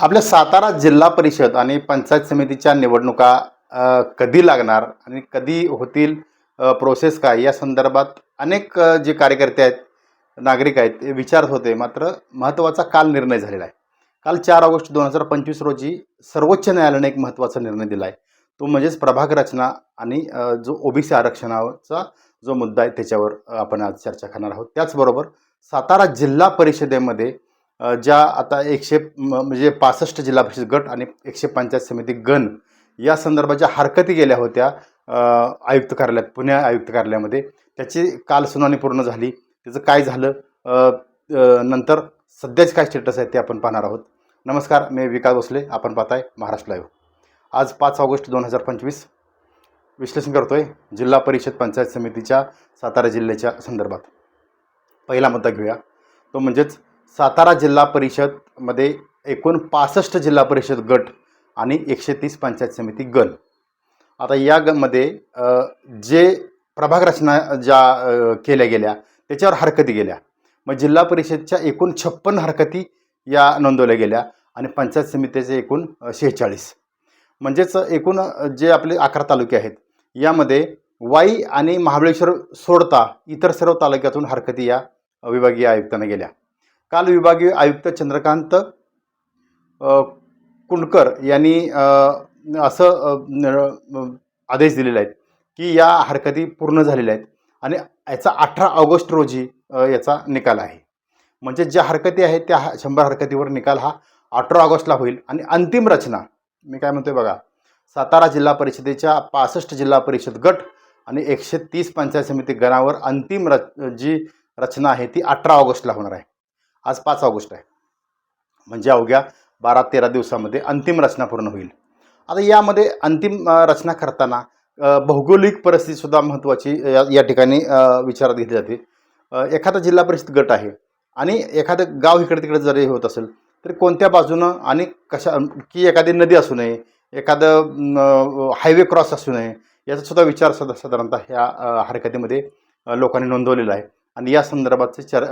आपल्या सातारा जिल्हा परिषद आणि पंचायत समितीच्या निवडणुका कधी लागणार आणि कधी होतील प्रोसेस काय? या संदर्भात अनेक जे कार्यकर्ते आहेत नागरिक आहेत ते विचारत होते. मात्र महत्त्वाचा काल निर्णय झालेला आहे. काल चार ऑगस्ट दोन हजार पंचवीस रोजी सर्वोच्च न्यायालयाने एक महत्त्वाचा निर्णय दिला आहे. तो म्हणजेच प्रभाग रचना आणि जो ओबीसी आरक्षणाचा जो मुद्दा आहे त्याच्यावर आपण आज चर्चा करणार आहोत. त्याचबरोबर सातारा जिल्हा परिषदेमध्ये ज्या आता एकशे म्हणजे पासष्ट जिल्हा परिषद गट आणि एकशे पंचायत समिती गण या संदर्भाच्या हरकती गेल्या होत्या आयुक्त कार्यालयात पुणे आयुक्त कार्यालयामध्ये. त्याची काल सुनावणी पूर्ण झाली. त्याचं काय झालं? नंतर सध्याच काय स्टेटस आहे ते आपण पाहणार आहोत. नमस्कार मी विकास भोसले. आपण पाहताय महाराष्ट्र लाईव्ह आज पाच ऑगस्ट दोन हजार पंचवीस. विश्लेषण करतो आहे जिल्हा परिषद पंचायत समितीच्या सातारा जिल्ह्याच्या संदर्भात. पहिला मुद्दा घेऊया. तो म्हणजेच सातारा जिल्हा परिषदमध्ये एकूण पासष्ट जिल्हा परिषद गट आणि एकशे तीस पंचायत समिती गण. आता या गमध्ये जे प्रभाग रचना ज्या केल्या गेल्या त्याच्यावर हरकती गेल्या. मग जिल्हा परिषदच्या एकूण छप्पन हरकती या नोंदवल्या गेल्या आणि पंचायत समितीचे एकूण शेहेचाळीस. म्हणजेच एकूण जे आपले अकरा तालुके आहेत यामध्ये वाई आणि महाबळेश्वर सोडता इतर सर्व तालुक्यातून हरकती या विभागीय आयुक्तांना गेल्या. काल विभागीय आयुक्त चंद्रकांत कुंडकर यांनी असं आदेश दिलेले आहेत की या हरकती पूर्ण झालेल्या आहेत आणि याचा अठरा ऑगस्ट रोजी याचा निकाल आहे. म्हणजे ज्या हरकती आहेत त्या शंभर हरकतीवर निकाल हा अठरा ऑगस्टला होईल. आणि अंतिम रचना मी काय म्हणतोय बघा सातारा जिल्हा परिषदेच्या पासष्ट जिल्हा परिषद गट आणि एकशे तीस पंचायत समिती गणावर अंतिम रच जी रचना आहे ती अठरा ऑगस्टला होणार आहे. आज पाच ऑगस्ट आहे. म्हणजे अवघ्या बारा तेरा दिवसामध्ये अंतिम रचना पूर्ण होईल. आता यामध्ये अंतिम रचना करताना भौगोलिक परिस्थितीसुद्धा महत्त्वाची या या ठिकाणी विचारात घेतली जाते. एखादा जिल्हा परिषद गट आहे आणि एखादं गाव इकडे तिकडे जरी होत असेल तर कोणत्या बाजूनं आणि कशा की एखादी नदी असू नये एखादं हायवे क्रॉस असू नये याचासुद्धा विचार सदा साधारणतः ह्या हरकतीमध्ये लोकांनी नोंदवलेला आहे. आणि या संदर्भातचे चर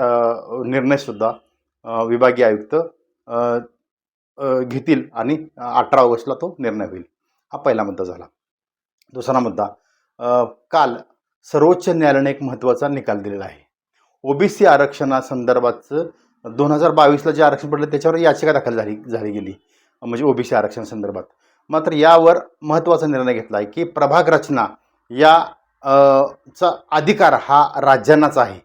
निर्णयसुद्धा विभागीय आयुक्त घेतील आणि अठरा ऑगस्टला तो निर्णय होईल. हा पहिला मुद्दा झाला. दुसरा मुद्दा काल सर्वोच्च न्यायालयाने एक महत्त्वाचा निकाल दिलेला आहे. ओबीसी आरक्षणासंदर्भातचं दोन हजार बावीसला जे आरक्षण पडलं त्याच्यावर याचिका दाखल झाली झाली गेली. म्हणजे ओबीसी आरक्षणासंदर्भात मात्र यावर महत्त्वाचा निर्णय घेतला आहे की प्रभाग रचना या चा अधिकार हा राज्यांनाच आहे.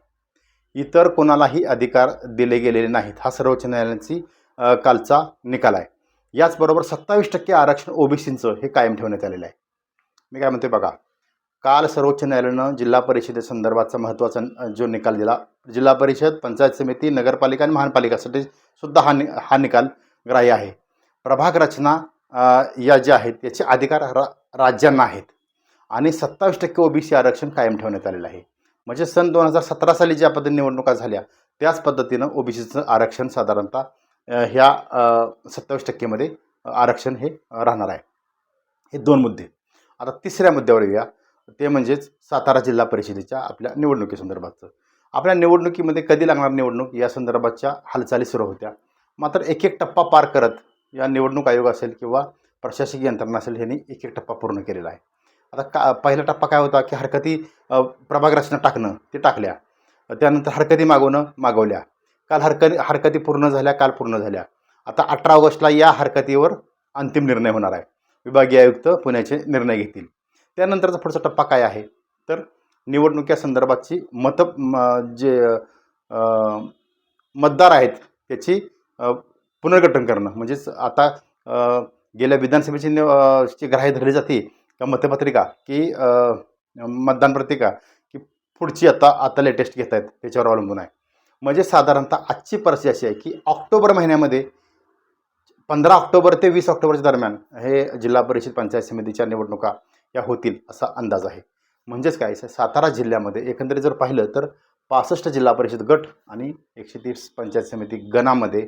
इतर कोणालाही अधिकार दिले गेलेले नाहीत. हा सर्वोच्च न्यायालयाची कालचा निकाल आहे. याचबरोबर सत्तावीस टक्के आरक्षण ओबीसींचं हे कायम ठेवण्यात आलेलं आहे. मी काय म्हणते बघा काल सर्वोच्च न्यायालयानं जिल्हा परिषदेसंदर्भातचा महत्त्वाचा जो निकाल दिला जिल्हा परिषद पंचायत समिती नगरपालिका आणि महानपालिकासाठी सुद्धा हा नि हा निकाल ग्राह्य आहे. प्रभाग रचना या ज्या आहेत याचे अधिकार रा राज्यांना आहेत. आणि सत्तावीस टक्के ओबीसी आरक्षण कायम ठेवण्यात आलेलं आहे. म्हणजे सन दोन हजार सतरा साली ज्या पद्धतीने निवडणुका झाल्या त्याच पद्धतीनं ओबीसीचं आरक्षण साधारणतः ह्या सत्तावीस टक्केमध्ये आरक्षण हे राहणार आहे. हे दोन मुद्दे. आता तिसऱ्या मुद्द्यावर येऊया. ते म्हणजेच सातारा जिल्हा परिषदेच्या आपल्या निवडणुकीसंदर्भातचं आपल्या निवडणुकीमध्ये कधी लागणार निवडणूक? या संदर्भाच्या हालचाली सुरू होत्या. मात्र एक एक टप्पा पार करत या निवडणूक आयोग असेल किंवा प्रशासकीय यंत्रणा असेल ह्यांनी एक एक टप्पा पूर्ण केलेला आहे. आता का पहिला टप्पा काय होता की हरकती अ, प्रभाग रचना टाकणं ते टाकल्या. त्यानंतर हरकती मागवणं मागवल्या. काल हरकती हरकती पूर्ण झाल्या काल पूर्ण झाल्या. आता अठरा ऑगस्टला या हरकतीवर अंतिम निर्णय होणार आहे. विभागीय आयुक्त पुण्याचे निर्णय घेतील. त्यानंतरचा पुढचा टप्पा काय आहे? तर निवडणुकीसंदर्भातची मत म- जे मतदार आहेत त्याची पुनर्गठन करणं. म्हणजेच आता गेल्या विधानसभेची निव अ, ग्राह्य धरली जाते किंवा मतपत्रिका की मतदान पत्रिका की पुढची आता आता लेटेस्ट घेत आहेत त्याच्यावर अवलंबून आहे. म्हणजे साधारणतः आजची परिस्थिती अशी आहे की ऑक्टोबर महिन्यामध्ये पंधरा ऑक्टोबर ते वीस ऑक्टोबरच्या दरम्यान हे जिल्हा परिषद पंचायत समितीच्या निवडणुका या होतील असा अंदाज आहे. म्हणजेच काय सातारा जिल्ह्यामध्ये एकंदरीत जर पाहिलं तर पासष्ट जिल्हा परिषद गट आणि एकशे तीस पंचायत समिती गणामध्ये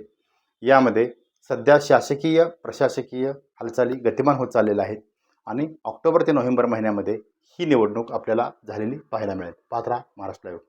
यामध्ये सध्या शासकीय प्रशासकीय हालचाली गतिमान होत चाललेल्या आहेत. आणि ऑक्टोबर ते नोव्हेंबर महिन्यामध्ये ही निवडणूक आपल्याला झालेली पाहायला मिळेल. पात्रा महाराष्ट्र लाईव्ह